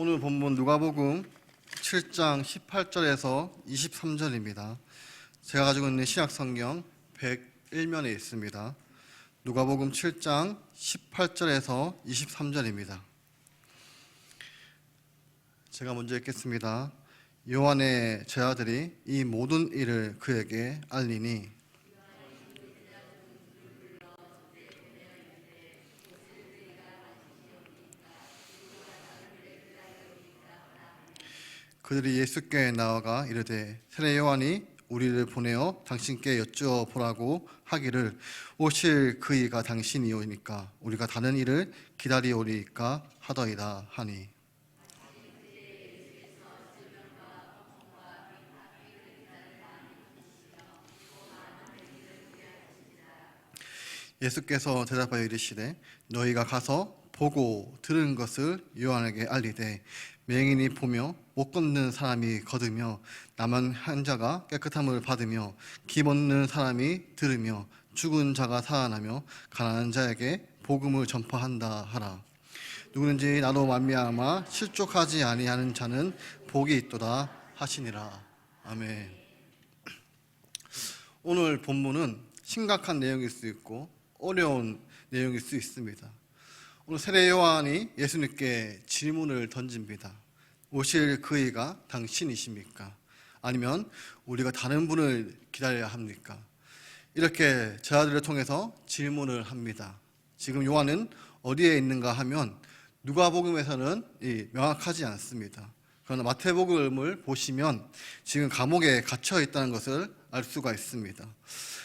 오늘 본문 누가복음 7장 18절에서 23절입니다. 제가 가지고 있는 신약 성경 101면에 있습니다. 누가복음 7장 18절에서 23절입니다. 제가 먼저 읽겠습니다. 요한의 제자들이 이 모든 일을 그에게 알리니 그들이 예수께 나아가 이르되 세례 요한이 우리를 보내어 당신께 여쭈어 보라고 하기를 오실 그이가 당신이오니까 우리가 다른 일을 기다리오리까 하더이다 하니. 예수께서 대답하여 이르시되 너희가 가서 보고 들은 것을 요한에게 알리되 맹인이 보며 못 걷는 사람이 거두며 남한 환자가 깨끗함을 받으며 기 없는 사람이 들으며 죽은 자가 살아나며 가난한 자에게 복음을 전파한다 하라. 누구든지 나로 말미암아 실족하지 아니하는 자는 복이 있도다 하시니라. 아멘. 오늘 본문은 심각한 내용일 수 있고 어려운 내용일 수 있습니다. 오늘 세례 요한이 예수님께 질문을 던집니다. 오실 그이가 당신이십니까? 아니면 우리가 다른 분을 기다려야 합니까? 이렇게 제자들을 통해서 질문을 합니다. 지금 요한은 어디에 있는가 하면 누가복음에서는 이 명확하지 않습니다. 그러나 마태복음을 보시면 지금 감옥에 갇혀 있다는 것을 알 수가 있습니다.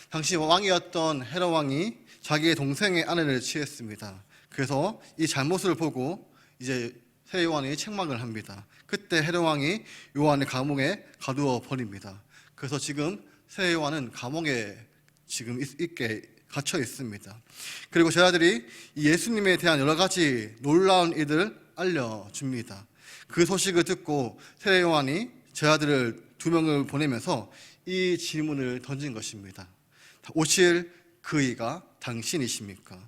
당시 왕이었던 헤로 왕이 자기의 동생의 아내를 취했습니다. 그래서 이 잘못을 보고 이제 세례 요한이 책망을 합니다. 그때 헤로 왕이 요한을 감옥에 가두어 버립니다. 그래서 지금 세례 요한은 감옥에 지금 있- 있게 갇혀 있습니다. 그리고 제자들이 이 예수님에 대한 여러 가지 놀라운 일을 알려줍니다. 그 소식을 듣고 세례 요한이 제자들을 두 명을 보내면서 이 질문을 던진 것입니다. 오실 그이가 당신이십니까?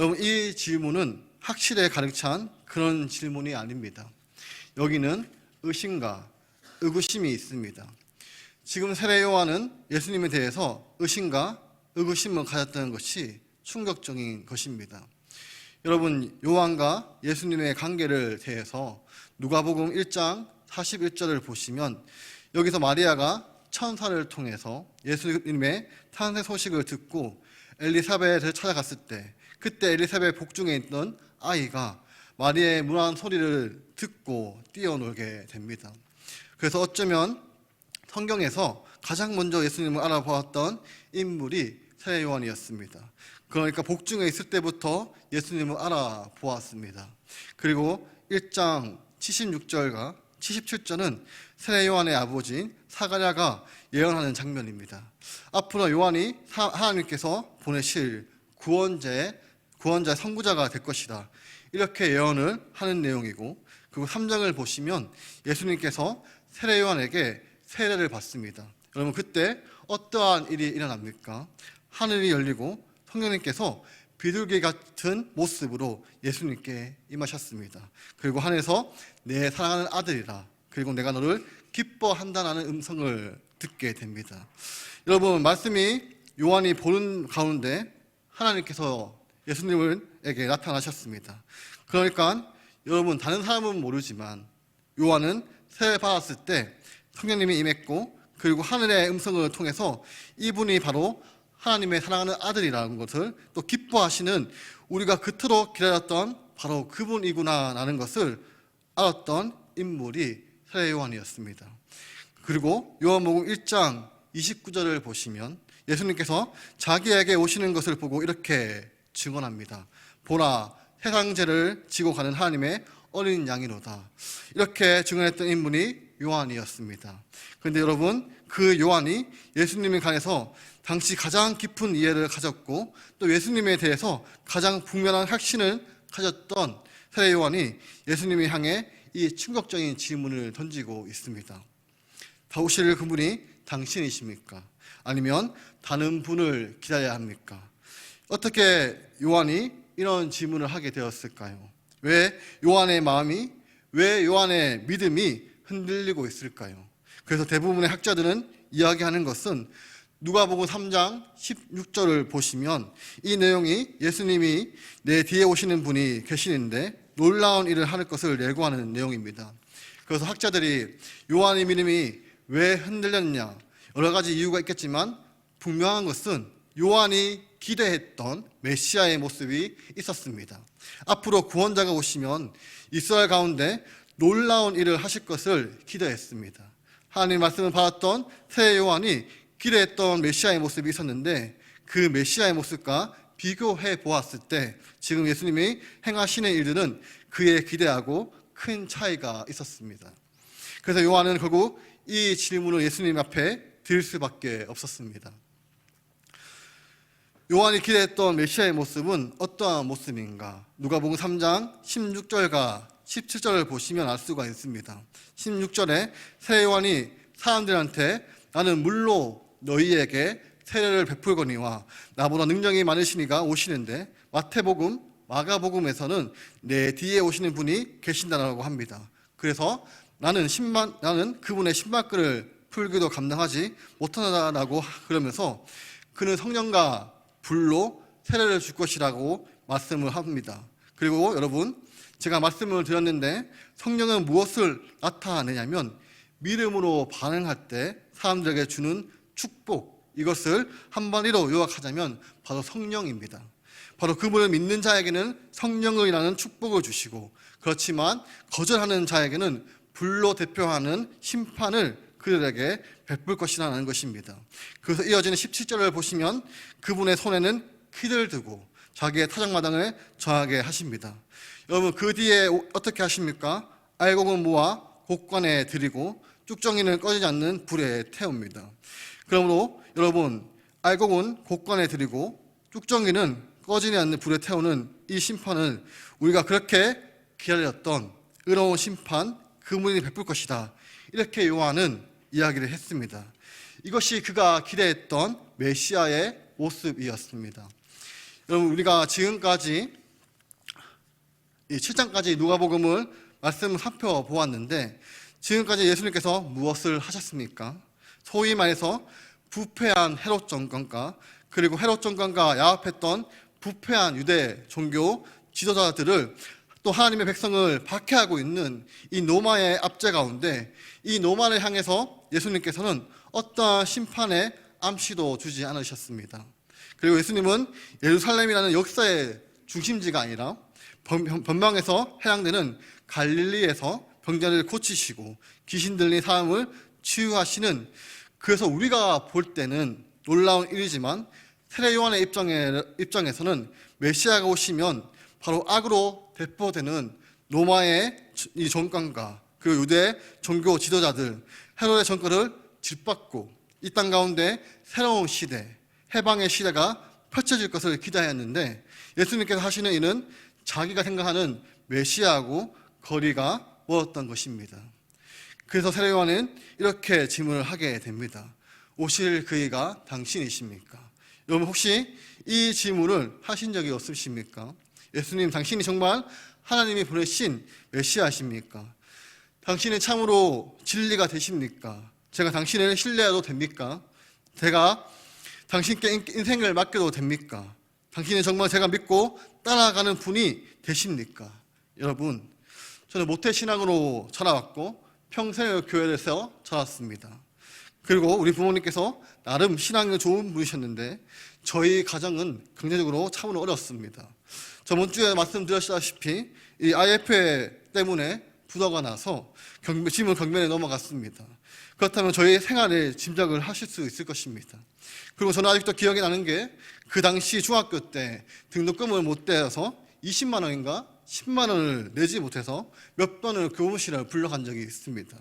여러분 이 질문은 확실에 가득 찬 그런 질문이 아닙니다. 여기는 의심과 의구심이 있습니다. 지금 세례 요한은 예수님에 대해서 의심과 의구심을 가졌다는 것이 충격적인 것입니다. 여러분 요한과 예수님의 관계를 대해서 누가복음 1장 41절을 보시면 여기서 마리아가 천사를 통해서 예수님의 탄생 소식을 듣고 엘리사벳을 찾아갔을 때 그때 엘리사벳 복중에 있던 아이가 마리아의 문안 소리를 듣고 뛰어놀게 됩니다. 그래서 어쩌면 성경에서 가장 먼저 예수님을 알아보았던 인물이 세례 요한이었습니다. 그러니까 복중에 있을 때부터 예수님을 알아보았습니다. 그리고 1장 76절과 77절은 세례 요한의 아버지인 사가랴가 예언하는 장면입니다. 앞으로 요한이 사- 하나님께서 보내실 구원자의 구원자 선구자가 될 것이다. 이렇게 예언을 하는 내용이고 그리고 3장을 보시면 예수님께서 세례 요한에게 세례를 받습니다. 여러분 그때 어떠한 일이 일어납니까? 하늘이 열리고 성령님께서 비둘기 같은 모습으로 예수님께 임하셨습니다. 그리고 하늘에서 내 사랑하는 아들이라 그리고 내가 너를 기뻐한다는 음성을 듣게 됩니다. 여러분 말씀이 요한이 보는 가운데 하나님께서 예수님에게 나타나셨습니다. 그러니까 여러분 다른 사람은 모르지만 요한은 세례 받았을 때 성령님이 임했고 그리고 하늘의 음성을 통해서 이분이 바로 하나님의 사랑하는 아들이라는 것을 또 기뻐하시는 우리가 그토록 기다렸던 바로 그분이구나라는 것을 알았던 인물이 세례 요한이었습니다. 그리고 요한복음 1장 29절을 보시면 예수님께서 자기에게 오시는 것을 보고 이렇게 증언합니다. 보라 세상 죄를 지고 가는 하나님의 어린 양이로다. 이렇게 증언했던 인물이 요한이었습니다. 그런데 여러분 그 요한이 예수님에 관해서 당시 가장 깊은 이해를 가졌고 또 예수님에 대해서 가장 분명한 확신을 가졌던 세례 요한이 예수님을 향해 이 충격적인 질문을 던지고 있습니다. 다 오실 그분이 당신이십니까? 아니면 다른 분을 기다려야 합니까? 어떻게 요한이 이런 질문을 하게 되었을까요? 왜 요한의 마음이 왜 요한의 믿음이 흔들리고 있을까요? 그래서 대부분의 학자들은 이야기하는 것은 누가복음 3장 16절을 보시면 이 내용이 예수님이 내 뒤에 오시는 분이 계시는데 놀라운 일을 하는 것을 예고하는 내용입니다. 그래서 학자들이 요한의 믿음이 왜 흔들렸냐 여러 가지 이유가 있겠지만 분명한 것은 요한이 기대했던 메시아의 모습이 있었습니다. 앞으로 구원자가 오시면 이스라엘 가운데 놀라운 일을 하실 것을 기대했습니다. 하나님 말씀을 받았던 새 요한이 기대했던 메시아의 모습이 있었는데 그 메시아의 모습과 비교해 보았을 때 지금 예수님이 행하시는 일들은 그의 기대하고 큰 차이가 있었습니다. 그래서 요한은 결국 이 질문을 예수님 앞에 드릴 수밖에 없었습니다. 요한이 기대했던 메시아의 모습은 어떠한 모습인가? 누가복음 3장 16절과 17절을 보시면 알 수가 있습니다. 16절에 새 요한이 사람들한테 나는 물로 너희에게 세례를 베풀거니와 나보다 능력이 많으시니가 오시는데 마태복음, 마가복음에서는 내 뒤에 오시는 분이 계신다라고 합니다. 그래서 나는 신만 나는 그분의 신발끈을 풀기도 감당하지 못하다라고 그러면서 그는 성령과 불로 세례를 줄 것이라고 말씀을 합니다. 그리고 여러분 제가 말씀을 드렸는데 성령은 무엇을 나타내냐면 믿음으로 반응할 때 사람들에게 주는 축복 이것을 한마디로 요약하자면 바로 성령입니다. 바로 그분을 믿는 자에게는 성령이라는 축복을 주시고 그렇지만 거절하는 자에게는 불로 대표하는 심판을 그들에게 베풀 것이라는 것입니다. 그래서 이어지는 17절을 보시면 그분의 손에는 키를 두고 자기의 타작마당을 정하게 하십니다. 여러분 그 뒤에 어떻게 하십니까? 알곡은 모아 곡관에 드리고 쭉정이는 꺼지지 않는 불에 태웁니다. 그러므로 여러분 알곡은 곡관에 드리고 쭉정이는 꺼지지 않는 불에 태우는 이 심판을 우리가 그렇게 기다렸던 의로운 심판 그분이 베풀 것이다. 이렇게 요한은 이야기를 했습니다. 이것이 그가 기대했던 메시아의 모습이었습니다. 여러분 우리가 지금까지 이 7장까지 누가복음을 말씀을 살펴보았는데 지금까지 예수님께서 무엇을 하셨습니까? 소위 말해서 부패한 헤롯 정권과 그리고 헤롯 정권과 야합했던 부패한 유대 종교 지도자들을 또 하나님의 백성을 박해하고 있는 이 노마의 압제 가운데 이 노마를 향해서 예수님께서는 어떠한 심판의 암시도 주지 않으셨습니다. 그리고 예수님은 예루살렘이라는 역사의 중심지가 아니라 변방에서 해당되는 갈릴리에서 병자를 고치시고 귀신 들린 사람을 치유하시는 그래서 우리가 볼 때는 놀라운 일이지만 세례 요한의 입장에, 입장에서는 메시아가 오시면 바로 악으로 대표되는 로마의 이 정권과 그 유대 종교 지도자들 헤롯의 정권을 짓밟고 이 땅 가운데 새로운 시대, 해방의 시대가 펼쳐질 것을 기대하였는데 예수님께서 하시는 일은 자기가 생각하는 메시아하고 거리가 멀었던 것입니다. 그래서 세례요한은 이렇게 질문을 하게 됩니다. 오실 그이가 당신이십니까? 여러분 혹시 이 질문을 하신 적이 없으십니까? 예수님 당신이 정말 하나님이 보내신 메시아십니까? 당신은 참으로 진리가 되십니까? 제가 당신을 신뢰해도 됩니까? 제가 당신께 인생을 맡겨도 됩니까? 당신은 정말 제가 믿고 따라가는 분이 되십니까? 여러분, 저는 모태신앙으로 자라왔고 평생을 교회에서 자랐습니다. 그리고 우리 부모님께서 나름 신앙이 좋은 분이셨는데 저희 가정은 경제적으로 참으로 어렵습니다. 저번 주에 말씀드렸다시피 이 IFA 때문에 부도가 나서 경매, 지금 경매에 넘어갔습니다. 그렇다면 저희 생활에 짐작을 하실 수 있을 것입니다. 그리고 저는 아직도 기억이 나는 게 그 당시 중학교 때 등록금을 못 대서 20만 원인가 10만 원을 내지 못해서 몇 번을 교무실을 불러간 적이 있습니다.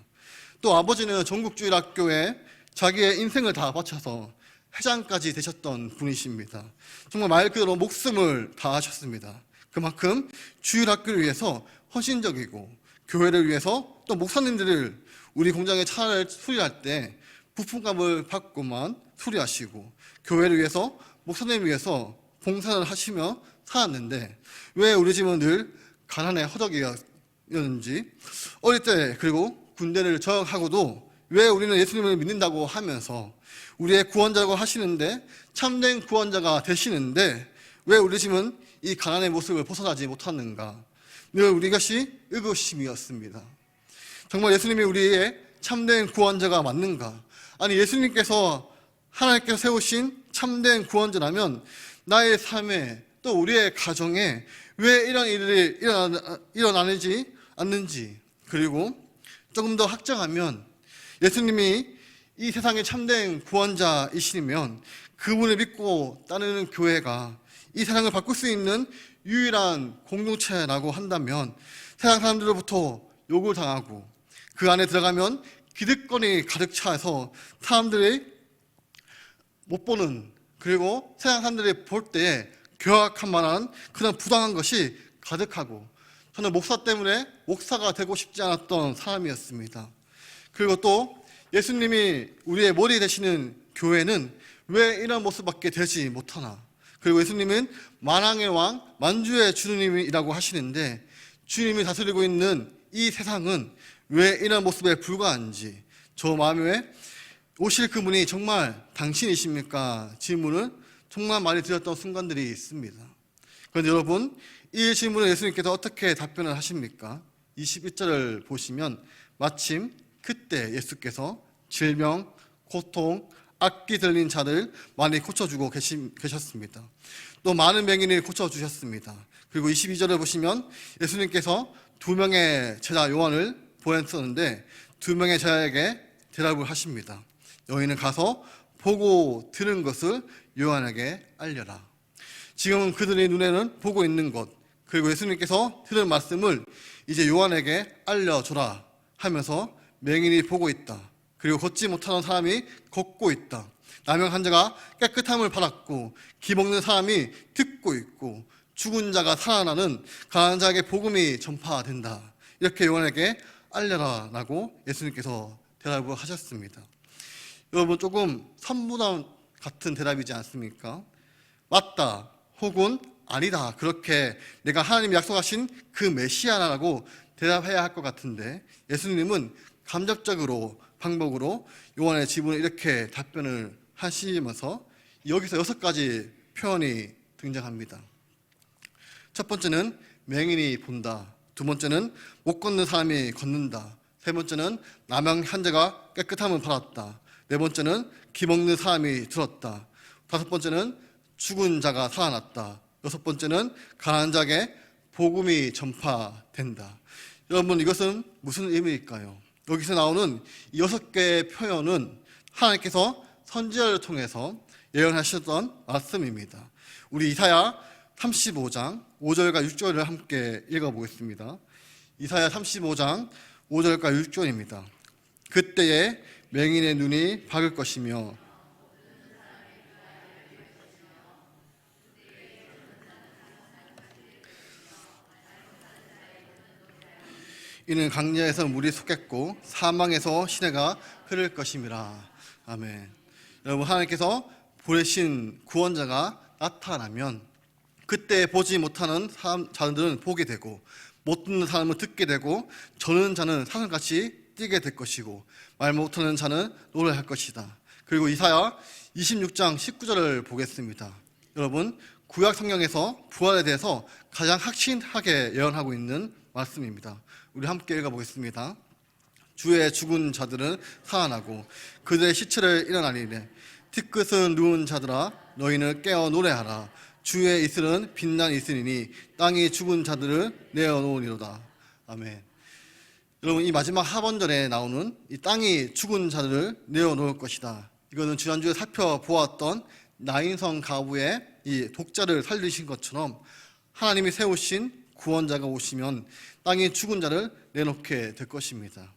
또 아버지는 전국주일학교에 자기의 인생을 다 바쳐서 회장까지 되셨던 분이십니다. 정말 말 그대로 목숨을 다하셨습니다. 그만큼 주일학교를 위해서 헌신적이고 교회를 위해서 또 목사님들을 우리 공장의 차를 수리할 때 부품값을 받고만 수리하시고 교회를 위해서 목사님을 위해서 봉사를 하시며 살았는데 왜 우리 집은 늘 가난의 허덕이가 이었는지 어릴 때 그리고 군대를 저역하고도 왜 우리는 예수님을 믿는다고 하면서 우리의 구원자라고 하시는데 참된 구원자가 되시는데 왜 우리 집은 이 가난의 모습을 벗어나지 못하는가 늘 우리 것이 의구심이었습니다. 정말 예수님이 우리의 참된 구원자가 맞는가? 아니 예수님께서 하나님께서 세우신 참된 구원자라면 나의 삶에 또 우리의 가정에 왜 이런 일이 일어나, 일어나는지 않는지 그리고 조금 더 확장하면 예수님이 이 세상의 참된 구원자이시면 그분을 믿고 따르는 교회가 이 세상을 바꿀 수 있는 유일한 공동체라고 한다면 세상 사람들로부터 욕을 당하고 그 안에 들어가면 기득권이 가득 차서 사람들이 못 보는 그리고 세상 사람들이 볼 때에 교악한 만한 그런 부당한 것이 가득하고 저는 목사 때문에 목사가 되고 싶지 않았던 사람이었습니다. 그리고 또 예수님이 우리의 머리 되시는 교회는 왜 이런 모습밖에 되지 못하나? 그리고 예수님은 만왕의 왕, 만주의 주님이라고 하시는데 주님이 다스리고 있는 이 세상은 왜 이런 모습에 불과한지 저 마음에 오실 그분이 정말 당신이십니까? 질문을 정말 많이 드렸던 순간들이 있습니다. 그런데 여러분, 이 질문을 예수님께서 어떻게 답변을 하십니까? 21절을 보시면 마침 그때 예수께서 질병, 고통, 악기 들린 자들 많이 고쳐주고 계시, 계셨습니다. 또 많은 맹인을 고쳐주셨습니다. 그리고 22절을 보시면 예수님께서 두 명의 제자 요한을 보냈었는데 두 명의 제자에게 대답을 하십니다. 너희는 가서 보고 들은 것을 요한에게 알려라. 지금 그들의 눈에는 보고 있는 것, 그리고 예수님께서 들은 말씀을 이제 요한에게 알려줘라 하면서 맹인이 보고 있다. 그리고 걷지 못하는 사람이 걷고 있다. 나명 환자가 깨끗함을 받았고 기먹는 사람이 듣고 있고 죽은 자가 살아나는 가난 자에게 복음이 전파된다. 이렇게 요한에게 알려라라고 예수님께서 대답을 하셨습니다. 여러분 조금 선무담 같은 대답이지 않습니까? 맞다 혹은 아니다 그렇게 내가 하나님이 약속하신 그 메시아라고 대답해야 할 것 같은데 예수님은 감정적으로 방법으로 요한의 지분을 이렇게 답변을 하시면서 여기서 여섯 가지 표현이 등장합니다. 첫 번째는 맹인이 본다. 두 번째는 못 걷는 사람이 걷는다. 세 번째는 남양 한자가 깨끗함을 받았다. 네 번째는 기먹는 사람이 들었다. 다섯 번째는 죽은 자가 살아났다. 여섯 번째는 가난한 자에게 복음이 전파된다. 여러분 이것은 무슨 의미일까요? 여기서 나오는 이 여섯 개의 표현은 하나님께서 선지자를 통해서 예언하셨던 말씀입니다. 우리 이사야 35장 5절과 6절을 함께 읽어보겠습니다. 이사야 35장 5절과 6절입니다. 그때에 맹인의 눈이 밝을 것이며 이는 강야에서 물이 솟겠고 사망에서 시내가 흐를 것임이라. 아멘. 여러분 하나님께서 보내신 구원자가 나타나면 그때 보지 못하는 사람, 자들은 보게 되고 못 듣는 사람은 듣게 되고 저는 자는 사슴같이 뛰게 될 것이고 말 못하는 자는 노래할 것이다. 그리고 이사야 26장 19절을 보겠습니다. 여러분 구약 성경에서 부활에 대해서 가장 확신하게 예언하고 있는 말씀입니다. 우리 함께 읽어보겠습니다. 주의 죽은 자들은 살아나고 그들의 시체를 일어나리래. 티끝은 누운 자들아 너희는 깨어 노래하라. 주의 이슬은 빛난 이슬이니 땅이 죽은 자들을 내어놓으리로다. 아멘. 여러분 이 마지막 하번절에 나오는 이 땅이 죽은 자들을 내어놓을 것이다. 이거는 지난주에 살펴보았던 나인성 가부의 이 독자를 살리신 것처럼 하나님이 세우신 구원자가 오시면 땅이 죽은 자를 내놓게 될 것입니다.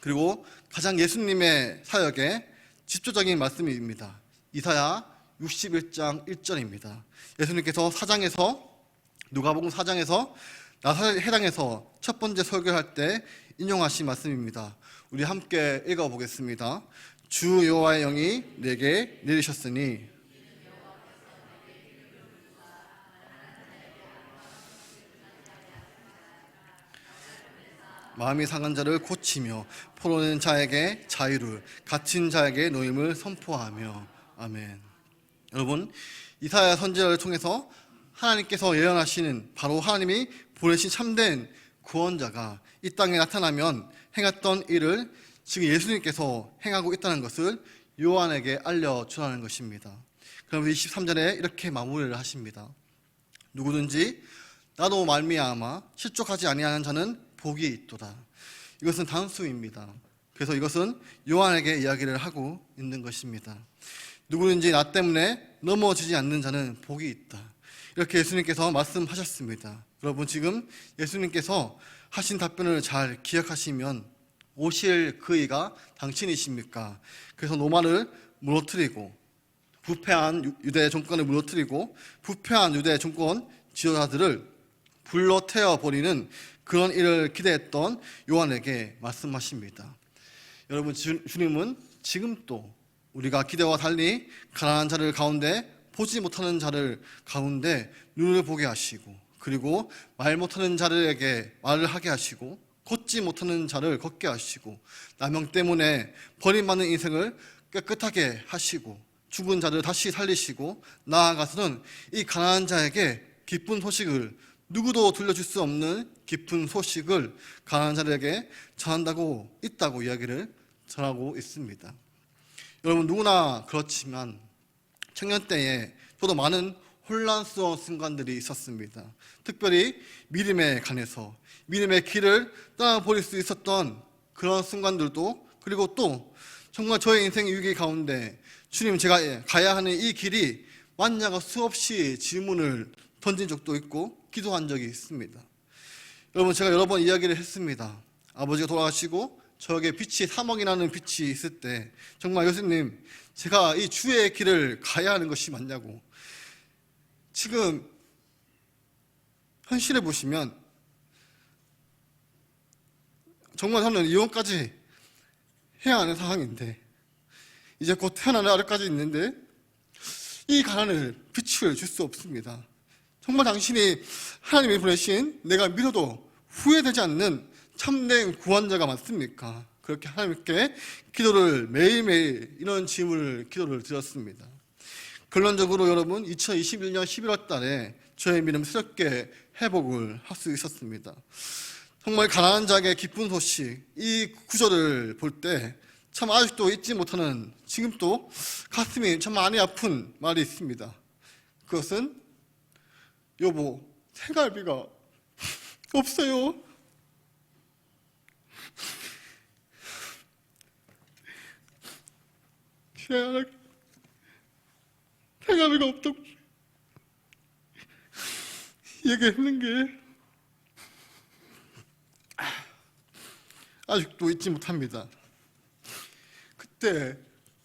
그리고 가장 예수님의 사역의 집조적인 말씀입니다. 이사야 61장 1절입니다. 예수님께서 사장에서 누가복음 사장에서 나사렛 해당에서 첫 번째 설교할 때 인용하신 말씀입니다. 우리 함께 읽어 보겠습니다. 주 여호와의 영이 내게 내리셨으니 마음이 상한 자를 고치며 포로낸 자에게 자유를 갇힌 자에게 노임을 선포하며 아멘. 여러분 이사야 선지자를 통해서 하나님께서 예언하시는 바로 하나님이 보내신 참된 구원자가 이 땅에 나타나면 행했던 일을 지금 예수님께서 행하고 있다는 것을 요한에게 알려주라는 것입니다. 그럼 23절에 이렇게 마무리를 하십니다. 누구든지 나도 말미암아 실족하지 아니하는 자는 복이 있도다. 이것은 단수입니다. 그래서 이것은 요한에게 이야기를 하고 있는 것입니다. 누구든지 나 때문에 넘어지지 않는 자는 복이 있다. 이렇게 예수님께서 말씀하셨습니다. 여러분 지금 예수님께서 하신 답변을 잘 기억하시면 오실 그이가 당신이십니까? 그래서 로마를 무너뜨리고 부패한 유- 유대 정권을 무너뜨리고 부패한 유대 정권 지도자들을 불러 태워 버리는 그런 일을 기대했던 요한에게 말씀하십니다. 여러분 주, 주님은 지금 또 우리가 기대와 달리 가난한 자를 가운데 보지 못하는 자를 가운데 눈을 보게 하시고 그리고 말 못하는 자들에게 말을 하게 하시고 걷지 못하는 자를 걷게 하시고 남용 때문에 버림받는 인생을 깨끗하게 하시고 죽은 자를 다시 살리시고 나아가서는 이 가난한 자에게 기쁜 소식을 누구도 들려줄 수 없는 기쁜 소식을 가난한 자들에게 전한다고 있다고 이야기를 전하고 있습니다. 여러분 누구나 그렇지만 청년 때에 저도 많은 혼란스러운 순간들이 있었습니다. 특별히 믿음에 관해서 믿음의 길을 떠나버릴 수 있었던 그런 순간들도 그리고 또 정말 저의 인생 위기 가운데 주님 제가 가야 하는 이 길이 맞냐가 수없이 질문을 던진 적도 있고 기도한 적이 있습니다. 여러분 제가 여러 번 이야기를 했습니다. 아버지가 돌아가시고 저에게 빛이 3억이 나는 빛이 있을 때 정말 예수님 제가 이 주의 길을 가야 하는 것이 맞냐고 지금 현실에 보시면 정말 저는 이혼까지 해야 하는 상황인데 이제 곧 태어나는 아래까지 있는데 이 가난을 빛을 줄 수 없습니다. 정말 당신이 하나님이 보내신 내가 믿어도 후회되지 않는 참된 구원자가 맞습니까? 그렇게 하나님께 기도를 매일매일 이런 질문을 기도를 드렸습니다. 결론적으로 여러분 2021년 11월 달에 저의 믿음 새롭게 회복을 할 수 있었습니다. 정말 가난한 자에게 기쁜 소식 이 구절을 볼 때 참 아직도 잊지 못하는 지금도 가슴이 참 많이 아픈 말이 있습니다. 그것은 여보 생활비가 없어요. 미안하게 생활비가 없다고 얘기했는 게 아직도 잊지 못합니다. 그때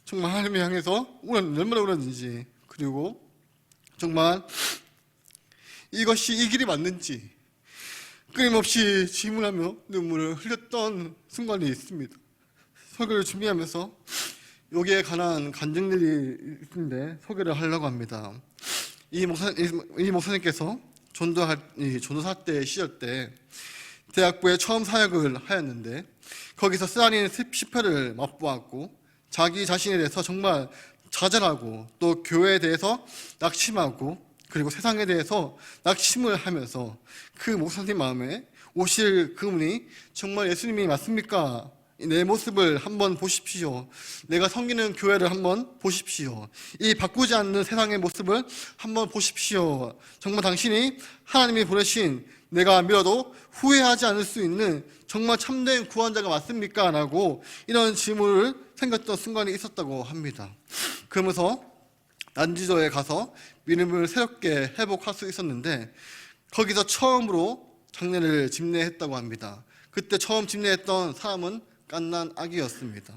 정말 하나님을 향해서 우는 얼마나 울었는지 그리고 정말 이것이 이 길이 맞는지 끊임없이 질문하며 눈물을 흘렸던 순간이 있습니다. 설교를 준비하면서 여기에 관한 간증들이 있는데 소개를 하려고 합니다. 이 목사 이- 이 목사님께서 전도할 이 전도사 때 시절 때 대학부에 처음 사역을 하였는데 거기서 쓰라린 실패를 맛보았고 자기 자신에 대해서 정말 좌절하고 또 교회에 대해서 낙심하고 그리고 세상에 대해서 낙심을 하면서 그 목사님 마음에 오실 그분이 정말 예수님이 맞습니까? 내 모습을 한번 보십시오. 내가 섬기는 교회를 한번 보십시오. 이 바꾸지 않는 세상의 모습을 한번 보십시오. 정말 당신이 하나님이 보내신 내가 믿어도 후회하지 않을 수 있는 정말 참된 구원자가 맞습니까? 라고 이런 질문을 생겼던 순간이 있었다고 합니다. 그러면서 난지도에 가서 믿음을 새롭게 회복할 수 있었는데 거기서 처음으로 장례를 집례했다고 합니다. 그때 처음 집례했던 사람은 깐난 아기였습니다.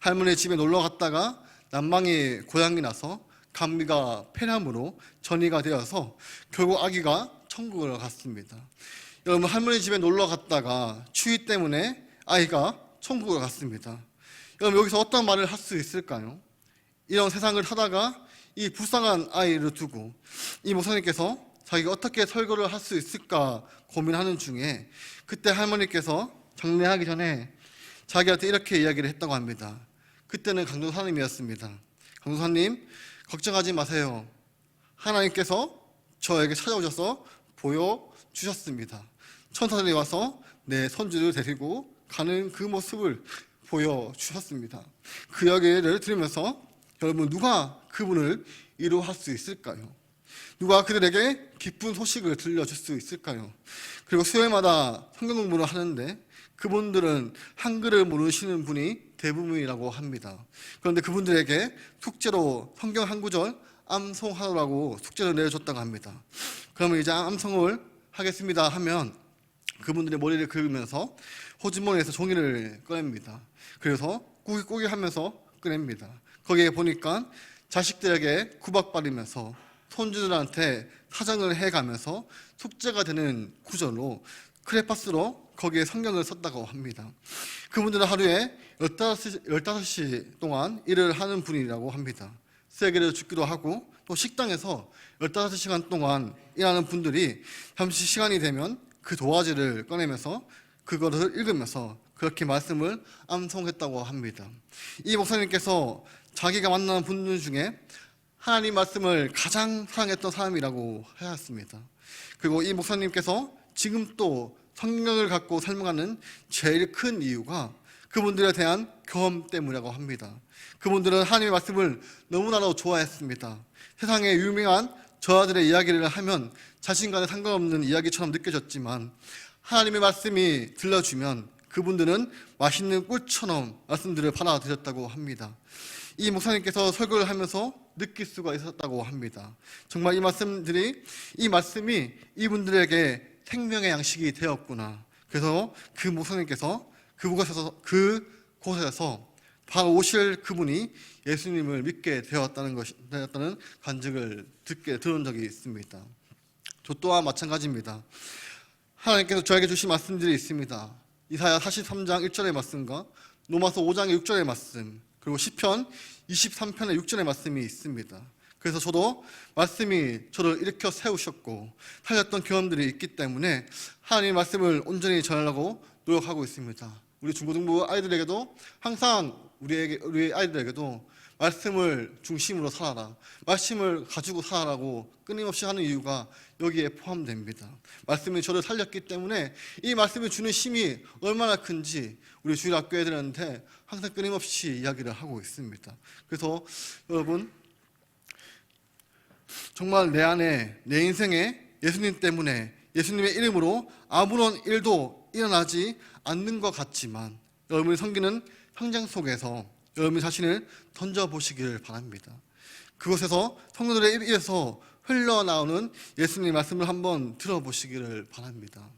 할머니 집에 놀러 갔다가 난방이 고장이 나서 감기가 폐렴으로 전이가 되어서 결국 아기가 천국을 갔습니다. 여러분 할머니 집에 놀러 갔다가 추위 때문에 아이가 천국을 갔습니다. 여러분 여기서 어떤 말을 할 수 있을까요? 이런 세상을 하다가 이 불쌍한 아이를 두고 이 목사님께서 자기가 어떻게 설교를 할 수 있을까 고민하는 중에 그때 할머니께서 장례하기 전에 자기한테 이렇게 이야기를 했다고 합니다. 그때는 강도사님이었습니다. 강도사님 걱정하지 마세요. 하나님께서 저에게 찾아오셔서 보여 주셨습니다. 천사들이 와서 내 손주를 데리고 가는 그 모습을 보여 주셨습니다. 그 이야기를 들으면서 여러분 누가 그분을 이루할 수 있을까요? 누가 그들에게 기쁜 소식을 들려줄 수 있을까요? 그리고 수요일마다 성경 공부를 하는데 그분들은 한글을 모르시는 분이 대부분이라고 합니다. 그런데 그분들에게 숙제로 성경 한 구절 암송하라고 숙제를 내줬다고 합니다. 그러면 이제 암송을 하겠습니다 하면 그분들의 머리를 긁으면서 호주머니에서 종이를 꺼냅니다. 그래서 꾸기꾸기 하면서 꺼냅니다. 거기에 보니까 자식들에게 구박받으면서 손주들한테 사정을 해가면서 숙제가 되는 구절로 크레파스로 거기에 성경을 썼다고 합니다. 그분들은 하루에 15시, 15시 동안 일을 하는 분이라고 합니다. 세계를 죽기도 하고 또 식당에서 15시간 동안 일하는 분들이 잠시 시간이 되면 그 도화지를 꺼내면서 그거를 읽으면서 그렇게 말씀을 암송했다고 합니다. 이 목사님께서 자기가 만나는 분들 중에 하나님 말씀을 가장 사랑했던 사람이라고 하였습니다. 그리고 이 목사님께서 지금 또 성경을 갖고 설명하는 제일 큰 이유가 그분들에 대한 경험 때문이라고 합니다. 그분들은 하나님의 말씀을 너무나도 좋아했습니다. 세상에 유명한 저하들의 이야기를 하면 자신과는 상관없는 이야기처럼 느껴졌지만 하나님의 말씀이 들려주면 그분들은 맛있는 꿀처럼 말씀들을 받아들였다고 합니다. 이 목사님께서 설교를 하면서 느낄 수가 있었다고 합니다. 정말 이 말씀들이 이 말씀이 이분들에게 생명의 양식이 되었구나. 그래서 그 목사님께서 그곳에서 그 곳에서 바로 오실 그분이 예수님을 믿게 되었다는 것이 되었다는 간증을 듣게 들은 적이 있습니다. 저 또한 마찬가지입니다. 하나님께서 저에게 주신 말씀들이 있습니다. 이사야 43장 1절의 말씀과 로마서 5장 6절의 말씀, 그리고 시편 23편의 6절의 말씀이 있습니다. 그래서 저도 말씀이 저를 일으켜 세우셨고 살렸던 경험들이 있기 때문에 하나님의 말씀을 온전히 전하려고 노력하고 있습니다. 우리 중고등부 아이들에게도 항상 우리에게 우리 아이들에게도 말씀을 중심으로 살아라. 말씀을 가지고 살아라고 끊임없이 하는 이유가 여기에 포함됩니다. 말씀이 저를 살렸기 때문에 이 말씀이 주는 힘이 얼마나 큰지 우리 주일 학교 애들한테 항상 끊임없이 이야기를 하고 있습니다. 그래서 여러분 정말 내 안에 내 인생에 예수님 때문에 예수님의 이름으로 아무런 일도 일어나지 않는 것 같지만 여러분이 섬기는 현장 속에서 여러분 자신을 던져보시기를 바랍니다. 그곳에서 성도들의 입에서 흘러나오는 예수님의 말씀을 한번 들어보시기를 바랍니다.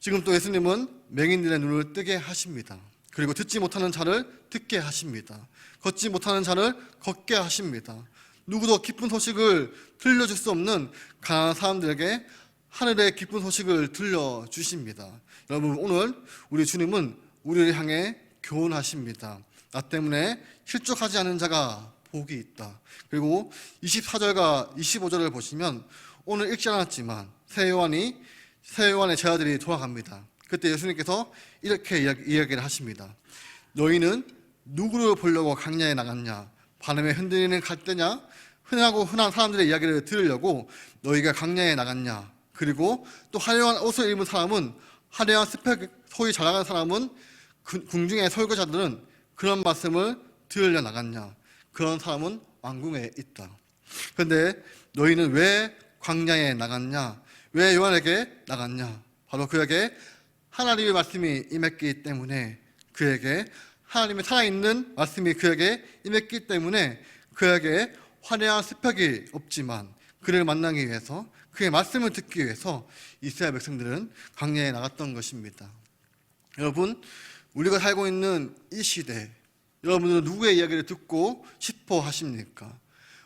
지금 또 예수님은 맹인들의 눈을 뜨게 하십니다. 그리고 듣지 못하는 자를 듣게 하십니다. 걷지 못하는 자를 걷게 하십니다. 누구도 기쁜 소식을 들려줄 수 없는 가난한 사람들에게 하늘의 기쁜 소식을 들려주십니다. 여러분 오늘 우리 주님은 우리를 향해 교훈하십니다. 나 때문에 실족하지 않은 자가 복이 있다. 그리고 24절과 25절을 보시면 오늘 읽지 않았지만 새 요한이 새 요한의 제자들이 돌아갑니다. 그때 예수님께서 이렇게 이야기를 하십니다. 너희는 누구를 보려고 강야에 나갔냐? 바람에 흔들리는 갈대냐? 흔하고 흔한 사람들의 이야기를 들으려고 너희가 강야에 나갔냐? 그리고 또 화려한 옷을 입은 사람은 화려한 스펙 소위 잘 나가는 사람은 그 궁중의 설교자들은 그런 말씀을 들으려 나갔냐? 그런 사람은 왕궁에 있다. 그런데 너희는 왜 광야에 나갔냐? 왜 요한에게 나갔냐? 바로 그에게 하나님의 말씀이 임했기 때문에 그에게 하나님의 살아있는 말씀이 그에게 임했기 때문에 그에게 화려한 스펙이 없지만 그를 만나기 위해서 그의 말씀을 듣기 위해서 이스라엘 백성들은 광야에 나갔던 것입니다. 여러분, 우리가 살고 있는 이 시대, 여러분들은 누구의 이야기를 듣고 싶어 하십니까?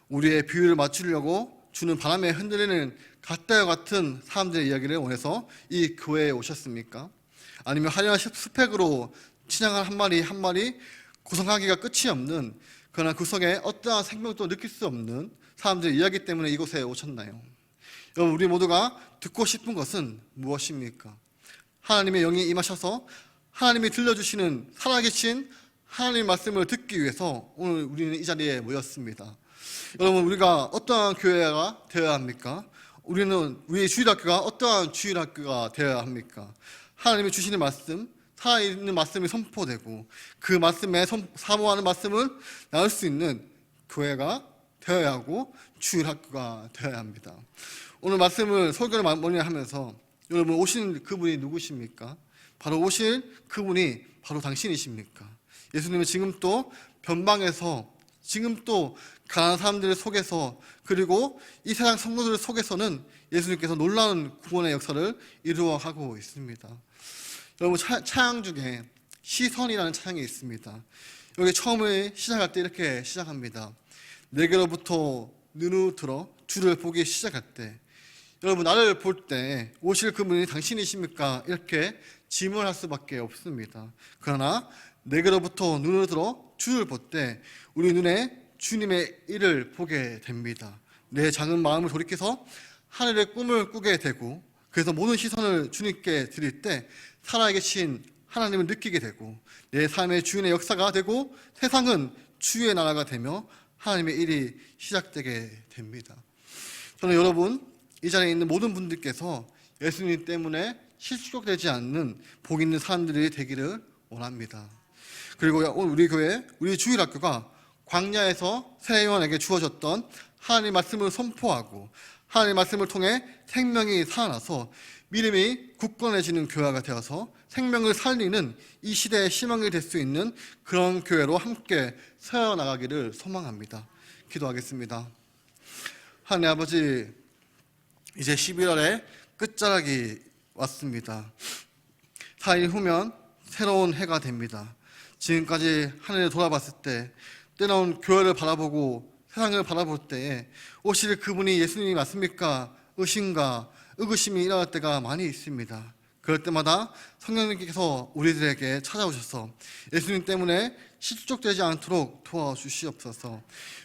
우리의 비유를 맞추려고 주는 바람에 흔들리는 갓다와 같은 사람들의 이야기를 원해서 이 교회에 오셨습니까? 아니면 화려한 스펙으로 친양한 한 마리 한 마리 구성하기가 끝이 없는 그러나 그 속에 어떠한 생명도 느낄 수 없는 사람들의 이야기 때문에 이곳에 오셨나요? 여러분 우리 모두가 듣고 싶은 것은 무엇입니까? 하나님의 영이 임하셔서 하나님이 들려주시는 살아계신 하나님 말씀을 듣기 위해서 오늘 우리는 이 자리에 모였습니다. 여러분 우리가 어떠한 교회가 되어야 합니까? 우리는 우리 주일학교가 어떠한 주일학교가 되어야 합니까? 하나님이 주시는 말씀, 살아있는 말씀이 선포되고 그 말씀에 선- 사모하는 말씀을 나눌 수 있는 교회가 되어야 하고 주일학교가 되어야 합니다. 오늘 말씀을 설교를 마무리하면서 여러분 오신 그분이 누구십니까? 바로 오실 그분이 바로 당신이십니까? 예수님은 지금 또 변방에서 지금 또 가난한 사람들 속에서 그리고 이 세상 성도들 속에서는 예수님께서 놀라운 구원의 역사를 이루어가고 있습니다. 여러분 차, 차양 중에 시선이라는 차양이 있습니다. 여기 처음에 시작할 때 이렇게 시작합니다. 내게로부터 눈을 들어 주를 보기 시작할 때 여러분 나를 볼 때 오실 그분이 당신이십니까? 이렇게 질문할 수밖에 없습니다. 그러나 내게로부터 눈을 들어 주를 볼 때 우리 눈에 주님의 일을 보게 됩니다. 내 작은 마음을 돌이켜서 하늘의 꿈을 꾸게 되고 그래서 모든 시선을 주님께 드릴 때 살아계신 하나님을 느끼게 되고 내 삶의 주인의 역사가 되고 세상은 주의 나라가 되며 하나님의 일이 시작되게 됩니다. 저는 여러분 이 자리에 있는 모든 분들께서 예수님 때문에 실족되지 않는 복 있는 사람들이 되기를 원합니다. 그리고 우리 교회 우리 주일학교가 광야에서 세례요한에게 주어졌던 하나님 말씀을 선포하고 하나님 말씀을 통해 생명이 살아나서 믿음이 굳건해지는 교회가 되어서 생명을 살리는 이 시대의 희망이 될 수 있는 그런 교회로 함께 세워 나가기를 소망합니다. 기도하겠습니다. 하나님 아버지 이제 11월의 끝자락이 왔습니다. 4일 후면 새로운 해가 됩니다. 지금까지 하늘을 돌아봤을 때 때로는 교회를 바라보고 세상을 바라볼 때에 오실 그분이 예수님이 맞습니까? 의심과 의구심이 일어날 때가 많이 있습니다. 그럴 때마다 성령님께서 우리들에게 찾아오셔서 예수님 때문에 실족되지 않도록 도와주시옵소서.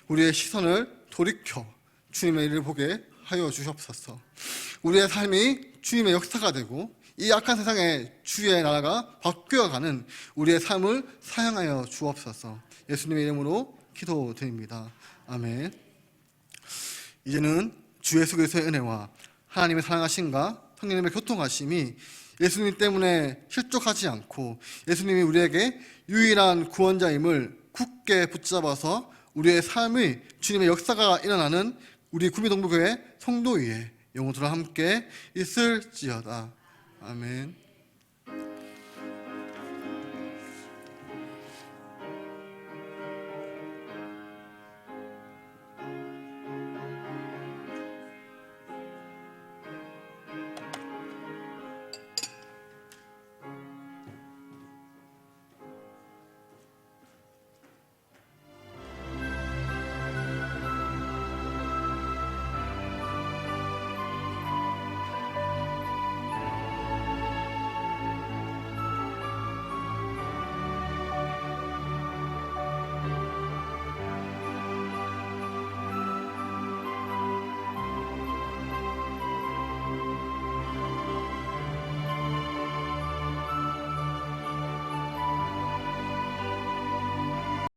우리의 시선을 돌이켜 주님의 일을 보게 하여 주시옵소서. 우리의 삶이 주님의 역사가 되고 이 악한 세상에 주의 나라가 바뀌어가는 우리의 삶을 사용하여 주옵소서. 예수님의 이름으로 기도드립니다. 아멘. 이제는 주 예수 그리스도의 은혜와 하나님의 사랑하심과 성령님의 교통하심이 예수님 때문에 실족하지 않고 예수님이 우리에게 유일한 구원자임을 굳게 붙잡아서 우리의 삶의 주님의 역사가 일어나는 우리 구미동부교회 성도 위에 영혼들과 함께 있을지어다. 아멘.